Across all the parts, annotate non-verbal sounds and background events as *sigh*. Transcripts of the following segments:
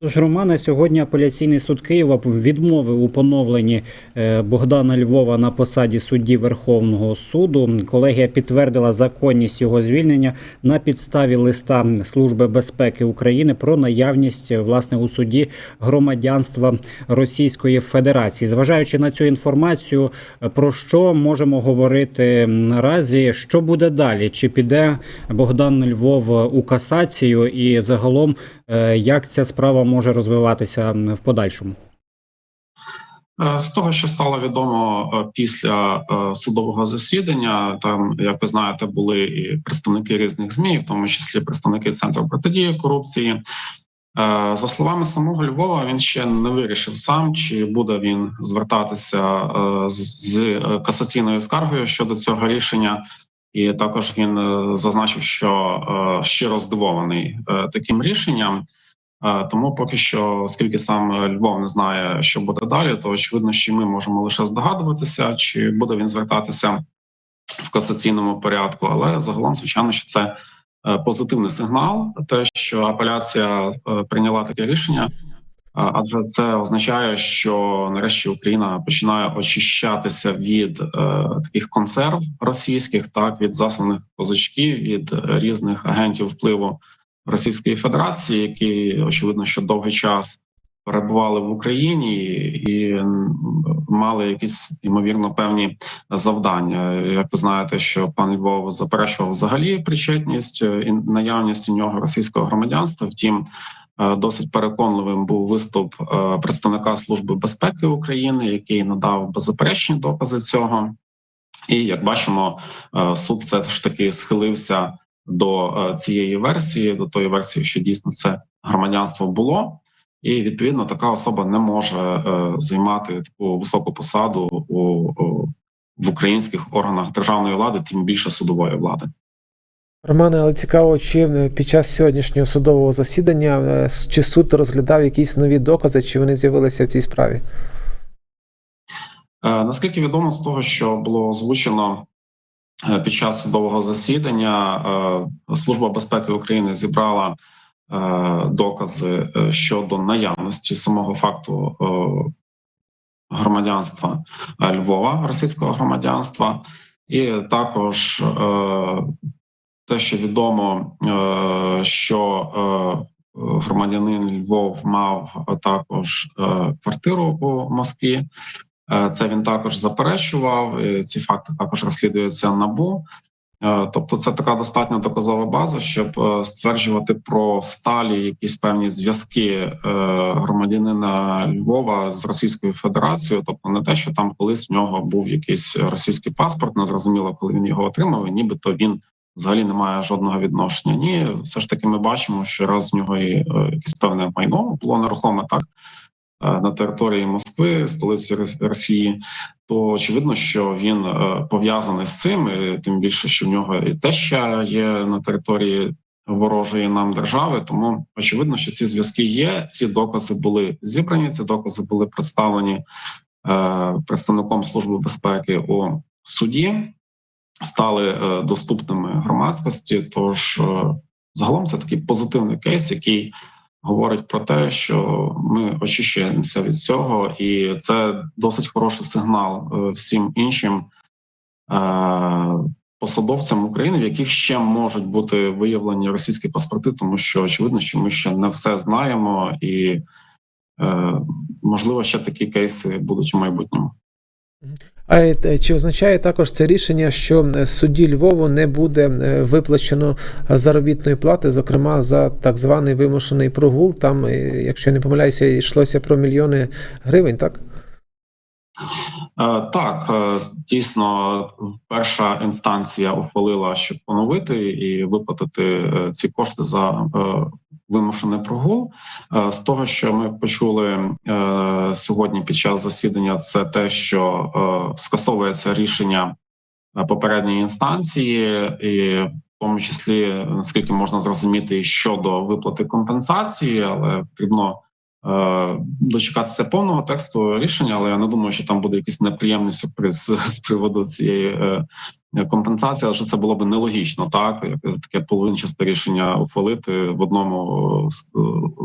Тож, Романе, сьогодні апеляційний суд Києва відмовив у поновленні е, Богдана Львова на посаді судді Верховного суду. Колегія підтвердила законність його звільнення на підставі листа Служби безпеки України про наявність е, власне у суді громадянства Російської Федерації. Зважаючи на цю інформацію, е, про що можемо говорити наразі? Що буде далі? Чи піде Богдан Львов у касацію і загалом? Е, Як ця справа може розвиватися в подальшому? Е, З того, що стало відомо е, після судового засідання, там, як ви знаєте, були і представники різних змі, в тому числі представники центру протидії корупції. За словами самого Львова, він ще не вирішив сам, чи буде він звертатися з касаційною скаргою щодо цього рішення. І також він е, зазначив, що е, щиро здивований е, таким рішенням. Тому поки що, оскільки сам Львов не знає, що буде далі, то очевидно, що ми можемо лише здогадуватися, чи буде він звертатися в касаційному порядку. Але загалом, звичайно, що це позитивний сигнал, те, що апеляція прийняла таке рішення. А- Адже це означає, що нарешті Україна починає очищатися від е, таких консерв російських, так від засланих козачків, від е, різних агентів впливу Російської Федерації, які очевидно, що довгий час перебували в Україні і мали якісь ймовірно певні завдання. Як ви знаєте, що пан Львов заперечував взагалі причетність е, і наявність у нього російського громадянства. Втім, е, досить переконливим був виступ е, представника Служби безпеки України, який надав беззаперечні докази цього. І як бачимо, е, суд все ж таки схилився до е, цієї версії, до тої версії, що дійсно це громадянство було, і відповідно така особа не може е, займати таку високу посаду у в українських органах державної влади, тим більше судової влади. Романе, але цікаво, чи під час сьогоднішнього судового засідання е, чи суд розглядав якісь нові докази, чи вони з'явилися в цій справі? Е, Наскільки відомо з того, що було озвучено е, під час судового засідання, Служба безпеки України зібрала докази щодо наявності самого факту громадянства Львова, російського громадянства, і також те, що відомо, е, що е, громадянин Львов мав також е, квартиру у Москві. Це він також заперечував. Ці факти також розслідуються набу. Тобто, це така достатньо доказова база, щоб стверджувати про сталі якісь певні зв'язки громадянина Львова з Російською Федерацією. Тобто, не те, що там колись в нього був якийсь російський паспорт, незрозуміло, коли він його отримав, і нібито він взагалі не має жодного відношення. Ні, все ж таки, ми бачимо, що раз в нього і е, якесь певне майно було нерухоме так е, на території Москви, столиці Росії, то очевидно, що він е, пов'язаний з цим, і тим більше, що в нього і теща є на території ворожої нам держави. Тому очевидно, що ці зв'язки є. Ці докази були зібрані. Ці докази були представлені е, представником служби безпеки у суді, стали е, доступними громадськості. Тож е, загалом це такий позитивний кейс, який говорить про те, що ми очищуємося від цього, і це досить хороший сигнал е, всім іншим посадовцям України, в яких ще можуть бути виявлені російські паспорти, тому що очевидно, що ми ще не все знаємо, і можливо ще такі кейси будуть у майбутньому. А е, чи означає також це рішення, що судді Львову не буде е, виплачено заробітної плати, зокрема за так званий вимушений прогул? Там, е, якщо не помиляюся, йшлося про мільйони гривень, так? Так, дійсно, перша інстанція ухвалила, щоб поновити і виплатити ці кошти за вимушений прогул. Е, З того, що ми почули е, сьогодні під час засідання, це те, що е, скасовується рішення попередньої інстанції, і в тому числі наскільки можна зрозуміти щодо виплати компенсації, але потрібно дочекатися повного тексту рішення, але я не думаю, що там буде якийсь неприємний сюрприз з приводу цієї компенсація, що це було б нелогічно, так таке половинчасте рішення ухвалити в одному е, е,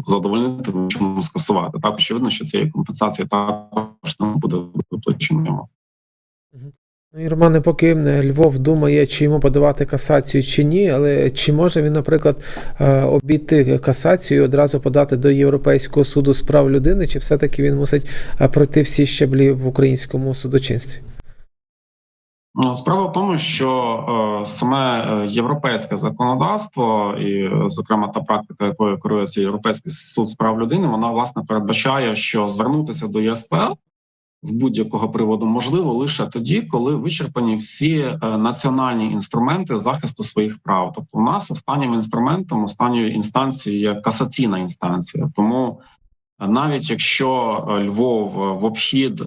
задовольнити, в іншому скасувати. Так очевидно, що цієї компенсації також не буде виплачено. Ну і Романе, поки е, Львов думає, чи йому подавати касацію чи ні, але чи може він, наприклад, е, обійти касацію і одразу подати до Європейського суду з прав людини, чи все-таки він мусить е, пройти всі щаблі в українському судочинстві? Ну, Справа в тому, що е, саме е, європейське законодавство, і, зокрема, та практика, якою керується Європейський суд з прав людини, вона власне передбачає, що звернутися до ЄСПЛ з будь-якого приводу можливо лише тоді, коли вичерпані всі е, національні інструменти захисту своїх прав. Тобто, у нас останнім інструментом, останньою інстанцією є касаційна інстанція. Тому навіть якщо Львов в обхід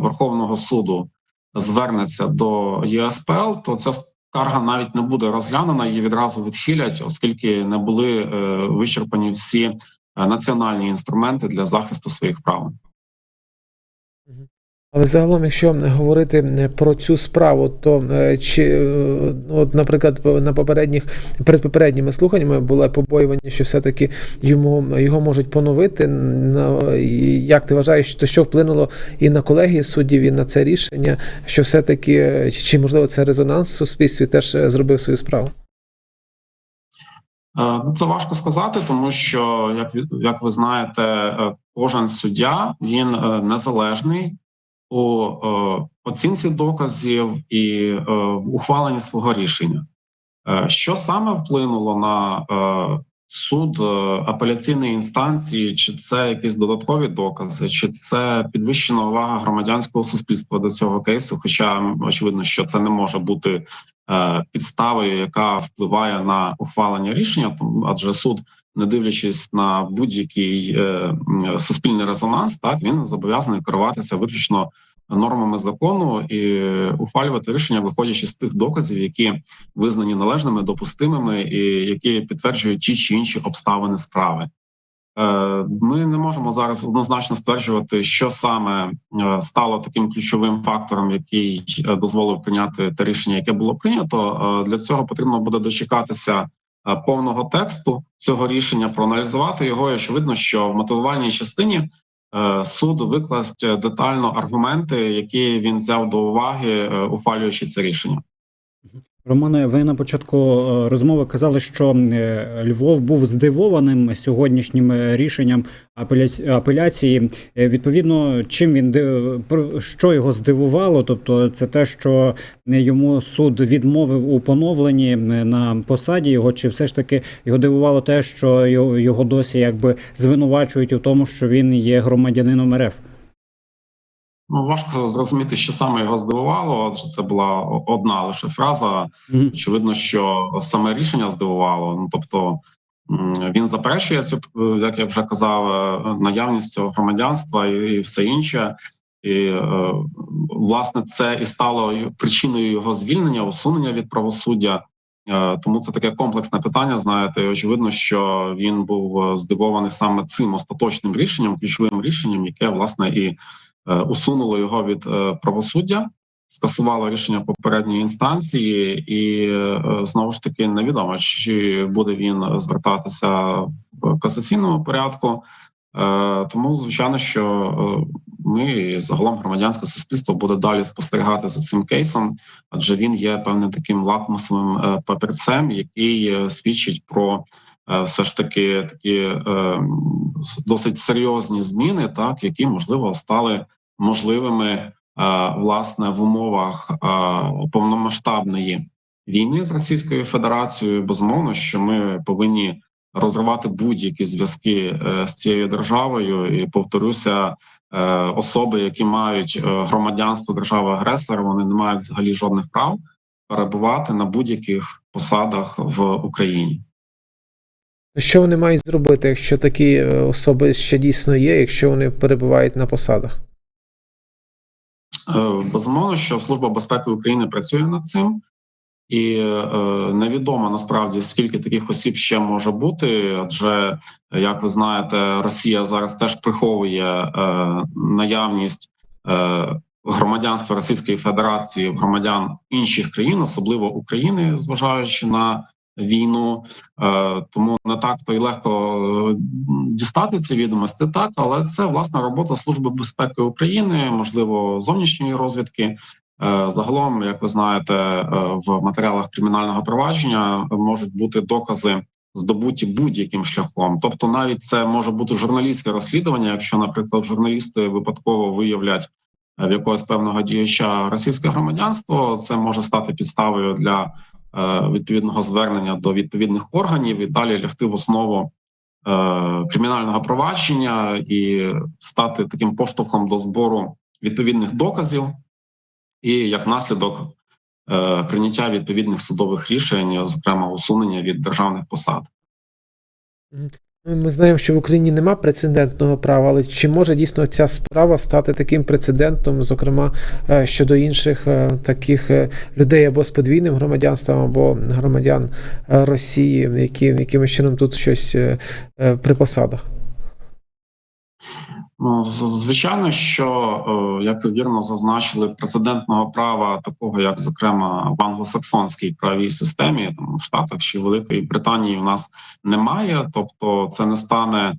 Верховного суду звернеться до ЄСПЛ, то ця скарга навіть не буде розглянена, її відразу відхилять, оскільки не були е, вичерпані всі е, національні інструменти для захисту своїх прав. Але загалом, якщо говорити про цю справу, то е, чи, е, от, наприклад, на попередніх перед попередніми слуханнями було побоювання, що все-таки йому його можуть поновити. На- Як ти вважаєш, то що вплинуло і на колегії суддів, і на це рішення, що все-таки е, чи можливо це резонанс в суспільстві теж зробив свою справу? Ну, Це важко сказати, тому що як як ви знаєте, кожен суддя він незалежний у е, оцінці доказів і е, в ухваленні свого рішення. Е, Що саме вплинуло на е, суд е, апеляційної інстанції? Чи це якісь додаткові докази, чи це підвищена увага громадянського суспільства до цього кейсу? Хоча очевидно, що це не може бути е, підставою, яка впливає на ухвалення рішення, адже суд, не дивлячись на будь-який е, суспільний резонанс, так він зобов'язаний керуватися виключно нормами закону і ухвалювати рішення, виходячи з тих доказів, які визнані належними, допустимими, і які підтверджують ті чи інші обставини справи. Е, Ми не можемо зараз однозначно стверджувати, що саме е, стало таким ключовим фактором, який е, дозволив прийняти те рішення, яке було прийнято. Для цього потрібно буде дочекатися повного тексту цього рішення, проаналізувати його. І очевидно, що в мотивувальній частині е, суд викласть детально аргументи, які він взяв до уваги, е, ухвалюючи це рішення. Романе, ви на початку е, розмови казали, що е, Львов був здивованим сьогоднішнім е, рішенням апеляці- апеляції. Відповідно, чим він що його здивувало? Тобто, це те, що йому суд відмовив у поновленні на посаді його, чи все ж таки його дивувало те, що його досі якби звинувачують у тому, що він є громадянином РФ? Ну важко зрозуміти, що саме його здивувало, адже це була одна лише фраза. Очевидно, що саме рішення здивувало. Ну тобто він заперечує цю, е, як я вже казав, е, наявність цього громадянства і, і все інше. І е, власне це і стало причиною його звільнення, усунення від правосуддя. Тому це таке комплексне питання. Знаєте, і очевидно, що він був здивований саме цим остаточним рішенням, ключовим рішенням, яке власне і усунуло його від е, правосуддя, скасувало рішення попередньої інстанції, і е, знову ж таки невідомо, чи буде він звертатися в касаційному порядку. Е, Тому, звичайно, що е, ми загалом громадянське суспільство буде далі спостерігати за цим кейсом, адже він є певним таким лакмусовим е, папірцем, який е, свідчить про е, все ж таки такі е, досить серйозні зміни, так які можливо стали можливими е, власне в умовах е, повномасштабної війни з Російською Федерацією. Безумовно, що ми повинні розривати будь-які зв'язки е, з цією державою, і повторюся. е, Особи, які мають е, громадянство держави агресора, вони не мають взагалі жодних прав перебувати на будь-яких посадах в Україні. Що вони мають зробити, якщо такі е, особи ще дійсно є, якщо вони перебувають на посадах? Е, Безумовно, що Служба безпеки України працює над цим, і е, невідомо насправді скільки таких осіб ще може бути. Адже, як ви знаєте, Росія зараз теж приховує наявність громадянства Російської Федерації в громадян інших країн, особливо України, зважаючи на війну. Е, Тому не так то й легко е, дістати ці відомості, так але це власна робота Служби безпеки України, можливо, зовнішньої розвідки. Е, Загалом, як ви знаєте, в матеріалах кримінального провадження можуть бути докази здобуті будь-яким шляхом. Тобто, навіть це може бути журналістське розслідування, якщо, наприклад, журналісти випадково виявлять в якогось певного діяча російське громадянство, це може стати підставою для відповідного звернення до відповідних органів і далі лягти в основу. е, Кримінального провадження і стати таким поштовхом до збору відповідних доказів, і як наслідок е, прийняття відповідних судових рішень, зокрема усунення від державних посад. Ми знаємо, що в Україні нема прецедентного права, але чи може дійсно ця справа стати таким прецедентом, зокрема е, щодо інших е, таких е, людей або з подвійним громадянством, або громадян Росії, які якимось чином тут щось при посадах? Ну, звичайно, що е, як ви вірно зазначили, прецедентного права, такого як, зокрема, в англосаксонській правовій системі, там в Штатах чи Великої Британії, у нас немає. Тобто, це не стане е,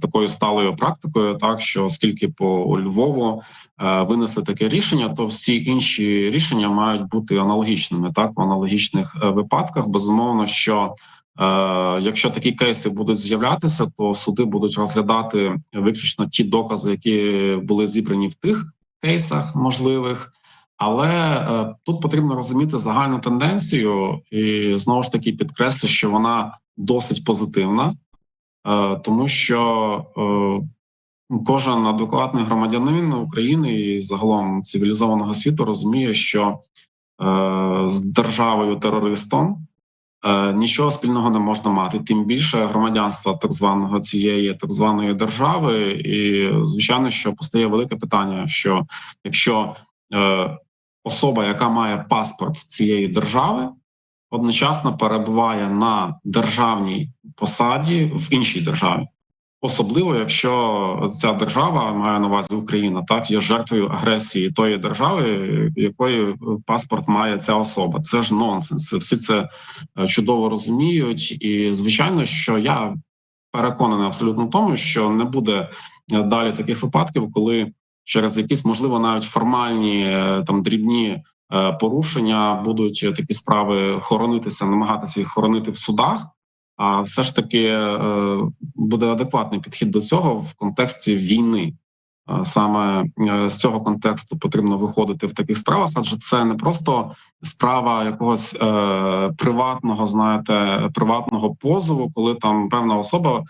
такою сталою практикою, так що оскільки по Львову е, винесли таке рішення, то всі інші рішення мають бути аналогічними. Так, в аналогічних е, випадках, безумовно, що Якщо такі кейси будуть з'являтися, то суди будуть розглядати виключно ті докази, які були зібрані в тих кейсах можливих. Але е, тут потрібно розуміти загальну тенденцію, і знову ж таки підкреслю, що вона досить позитивна, е, тому що е, кожен адекватний громадянин України і загалом цивілізованого світу розуміє, що е, з державою терористом е, нічого спільного не можна мати, тим більше громадянства так званого цієї так званої держави. І звичайно, що постає велике питання: що якщо е, особа, яка має паспорт цієї держави, одночасно перебуває на державній посаді в іншій державі. Особливо, якщо ця держава має на увазі Україна, так є жертвою агресії тої держави, якої паспорт має ця особа. Це ж нонсенс. Всі це е, чудово розуміють, і звичайно, що я переконаний абсолютно в тому, що не буде е, далі таких випадків, коли через якісь можливо навіть формальні е, там дрібні порушення будуть такі справи хоронитися, намагатися їх хоронити в судах. А все ж таки е, буде адекватний підхід до цього в контексті війни. Е, Саме е, з цього контексту потрібно виходити в таких справах, адже це не просто справа якогось е, приватного, знаєте, приватного позову, коли там певна особа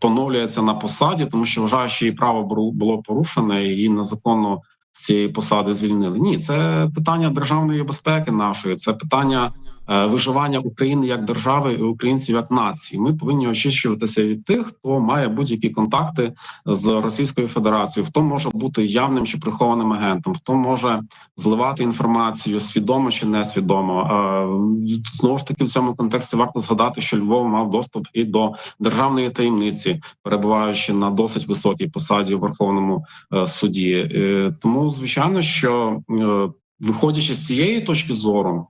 поновлюється на посаді, тому що вважає, що її право було- порушене і її незаконно з цієї посади звільнили. Ні, це питання державної безпеки нашої, це питання виживання України як держави і українців як нації. Ми повинні очищуватися від тих, хто має будь-які контакти з Російською Федерацією, хто може бути явним чи прихованим агентом, хто може зливати інформацію свідомо чи несвідомо. Е, Знову ж таки, в цьому контексті варто згадати, що Львов мав доступ і до державної таємниці, перебуваючи на досить високій посаді в Верховному е, суді. Е, Тому, звичайно, що е, виходячи з цієї точки зору.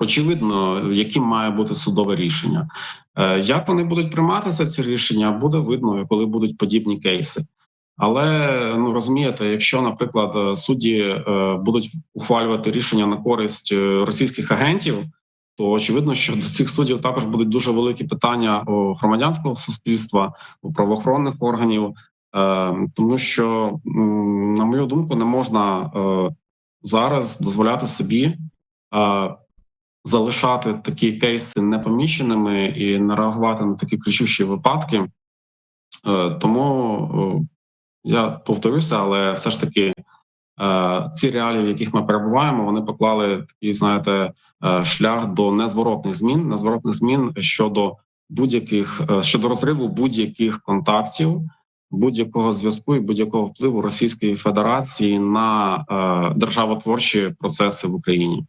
Очевидно, яким має бути судове рішення. Е, Як вони будуть прийматися ці рішення, буде видно, коли будуть подібні кейси. Але ну розумієте, якщо, наприклад, е, судді е, будуть ухвалювати рішення на користь російських агентів, то очевидно, що до цих суддів також будуть дуже великі питання у громадянського суспільства, у правоохоронних органів, тому що, на мою думку, не можна зараз дозволяти собі. Залишати такі кейси непоміченими і не реагувати на такі кричущі випадки. Е, Тому е, я повторюся, але все ж таки е, ці реалії, в яких ми перебуваємо, вони поклали такий, знаєте, шлях до незворотних змін, незворотних змін щодо будь-яких щодо розриву будь-яких контактів, будь-якого зв'язку і будь-якого впливу Російської Федерації на державотворчі процеси в Україні.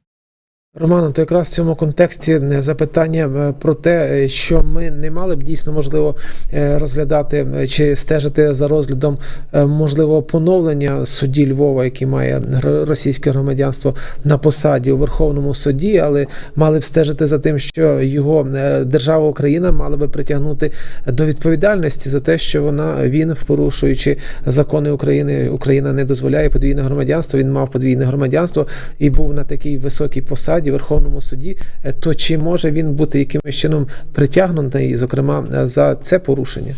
Романо, то якраз в цьому контексті е, запитання е, про те, е, що ми не мали б дійсно можливо розглядати чи стежити за розглядом можливого поновлення судді Львова, який має російське громадянство на посаді у Верховному суді, але мали б стежити за тим, що його держава Україна мала би притягнути до відповідальності за те, що вона він, порушуючи закони України, Україна не дозволяє подвійне громадянство. Він мав подвійне громадянство і був на такій високій посаді в Верховному суді. Е, То чи може він бути якимось чином притягнутий, зокрема е, за це порушення?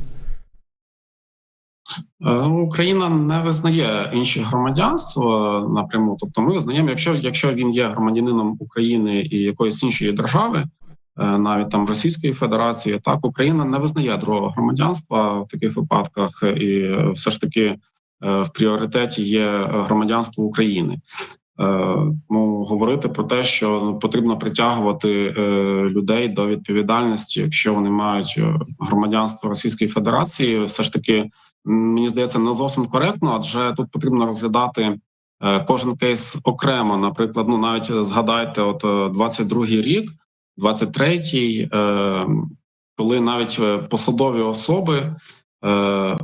Е, Україна не визнає інші громадянства напряму. Тобто, ми визнаємо, якщо, якщо він є громадянином України і якоїсь іншої держави, навіть там Російської Федерації, так Україна не визнає другого громадянства в таких випадках, і все ж таки в пріоритеті є громадянство України. Е, Ну, говорити про те, що потрібно притягувати е, людей до відповідальності, якщо вони мають е, громадянство Російської Федерації, все ж таки мені здається не зовсім коректно, адже тут потрібно розглядати кожен кейс окремо. Наприклад, ну навіть згадайте, от е, 22-й рік, 23-й, е, коли навіть посадові особи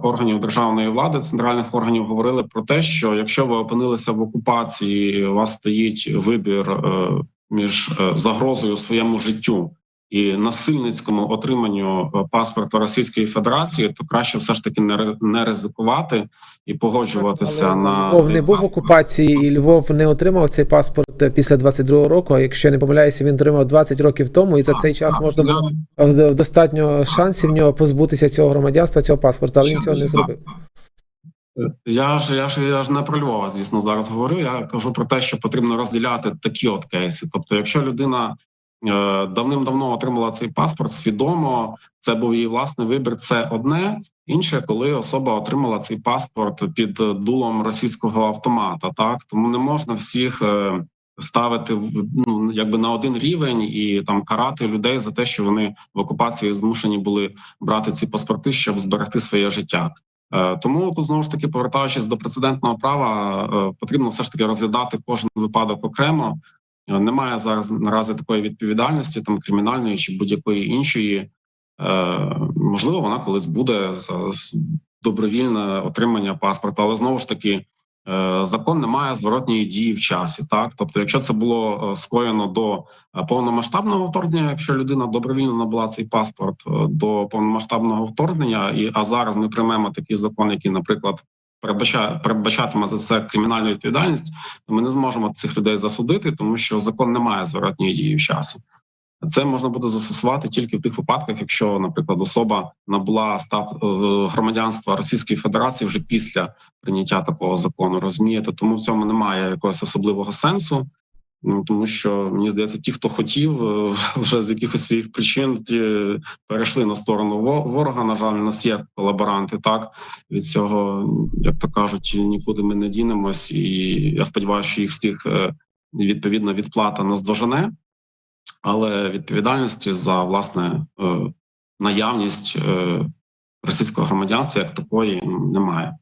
органів державної влади, центральних органів говорили про те, що якщо ви опинилися в окупації, у вас стоїть вибір е, між е, загрозою своєму життю і насильницькому отриманню е, паспорта Російської Федерації, то краще все ж таки не не ризикувати і погоджуватися Але на Львов не був в окупації, і Львов не отримав цей паспорт е, після 22-го року. А якщо не помиляюся, він отримав 20 років тому, і за цей час можна було в достатньо шансів в нього позбутися цього громадянства, цього паспорта, але він цього не зробив. Я ж я ж я ж не про Львова, звісно, зараз говорю. Я кажу про те, що потрібно розділяти такі от кейси. Тобто, якщо людина е, давним-давно отримала цей паспорт, свідомо це був її власний вибір. Це одне інше, коли особа отримала цей паспорт під е, дулом російського автомата. Так тому не можна всіх. е, Ставити ну якби на один рівень і там карати людей за те, що вони в окупації змушені були брати ці паспорти, щоб зберегти своє життя. Е, Тому тут знову ж таки, повертаючись до прецедентного права, е, потрібно все ж таки розглядати кожен випадок окремо. Е, Немає зараз наразі такої відповідальності, там кримінальної чи будь-якої іншої. Е, Можливо, вона колись буде за добровільне отримання паспорта, але знову ж таки. е, Закон не має зворотньої дії в часі, так тобто, якщо це було скоєно до повномасштабного вторгнення, якщо людина добровільно набула цей паспорт до повномасштабного вторгнення, і а зараз ми приймемо такий закон, який, наприклад, передбачатиме за це кримінальну відповідальність, то ми не зможемо цих людей засудити, тому що закон не має зворотньої дії в часі. Це можна буде застосувати тільки в тих випадках, якщо, наприклад, особа набула стат е, громадянства Російської Федерації вже після прийняття такого закону. Розумієте, тому в цьому немає якогось особливого сенсу. Ну, тому що мені здається, ті, хто хотів, е, *laughs* вже з якихось своїх причин ті перейшли на сторону ворога. На жаль, у нас є колаборанти. Так від цього, як то кажуть, нікуди ми не дінемось, і я сподіваюся, що їх всіх е, відповідна відплата наздожене, але відповідальності за власне е, наявність е, російського громадянства як такої немає.